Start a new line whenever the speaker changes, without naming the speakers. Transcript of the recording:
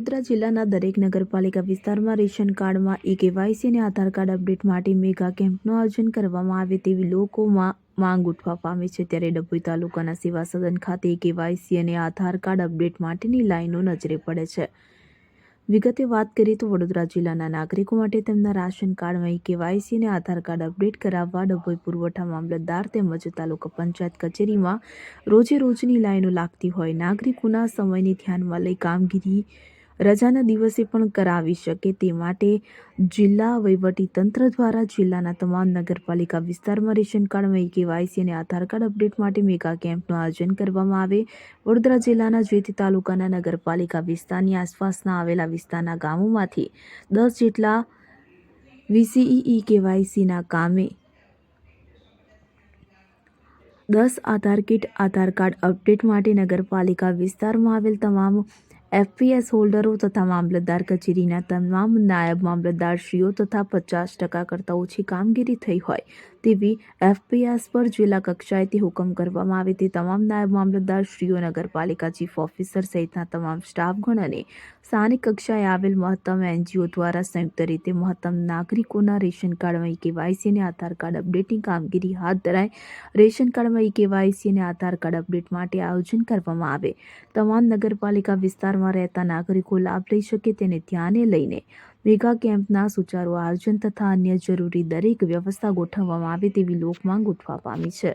વડોદરા જિલ્લાના દરેક નગરપાલિકા વિસ્તારમાં રેશન કાર્ડમાં ઈ કેવાયસી અને આધાર કાર્ડ અપડેટ માટે મેગા કેમ્પનું આયોજન કરવામાં આવે તેવી લોકોમાં માંગ ઉઠવા પામી છે. ત્યારે ડભોઈ તાલુકાના સેવા સદન ખાતે કેવાયસી અને આધાર કાર્ડ અપડેટ માટેની લાઈનો નજરે પડે છે. વિગતે વાત કરીએ તો વડોદરા જિલ્લાના નાગરિકો માટે તેમના રાશન કાર્ડમાં ઈ કેવાયસી અને આધાર કાર્ડ અપડેટ કરાવવા ડભોઈ પુરવઠા મામલતદાર તેમજ તાલુકા પંચાયત કચેરીમાં રોજે રોજની લાઈનો લાગતી હોય નાગરિકોના સમયને ધ્યાનમાં લઈ કામગીરી રજાના દિવસે પણ કરાવી શકે તે માટે જિલ્લા તંત્ર દ્વારા જિલ્લાના તમામ નગરપાલિકા વિસ્તારમાં રેશન કાર્ડમાં કેવાયસી અને આધાર કાર્ડ અપડેટ માટે મેગા કેમ્પનું આયોજન કરવામાં આવે. વડોદરા જિલ્લાના જે તાલુકાના નગરપાલિકા વિસ્તારની આસપાસના આવેલા વિસ્તારના ગામોમાંથી દસ જેટલા વીસીઈ કેવાયસીના કામે દસ Aadhaar kit, Aadhaar card update માટે નગરપાલિકા વિસ્તારમાં આવેલ તમામ એફપીએસ હોલ્ડરો તથા મામલતદાર કચેરીના તમામ નાયબ મામલતદારશ્રીઓ તથા પચાસ ટકા કરતાં ઓછી કામગીરી થઈ હોય તેવી એફપીએસ પર જિલ્લા કક્ષાએથી હુકમ કરવામાં આવે તે તમામ નાયબ મામલતદારશ્રીઓ નગરપાલિકા ચીફ ઓફિસર સહિતના તમામ સ્ટાફગણ અને સ્થાનિક કક્ષાએ આવેલ મહત્તમ એનજીઓ દ્વારા સંયુક્ત રીતે મહત્તમ નાગરિકોના રેશન કાર્ડમાં કેવાયસી અને આધાર કાર્ડ અપડેટની કામગીરી હાથ ધરાય રેશન કાર્ડમાં ઈ કેવાયસી અને આધાર કાર્ડ અપડેટ માટે આયોજન કરવામાં આવે. તમામ નગરપાલિકા વિસ્તારમાં રહેતા નાગરિકો લાભ લઈ શકે તેને ધ્યાને લઈને મેગા કેમ્પના સુચારુ આયોજન તથા અન્ય જરૂરી દરેક વ્યવસ્થા ગોઠવવામાં આવે તેવી લોકમાંગ ઉઠવા પામી છે.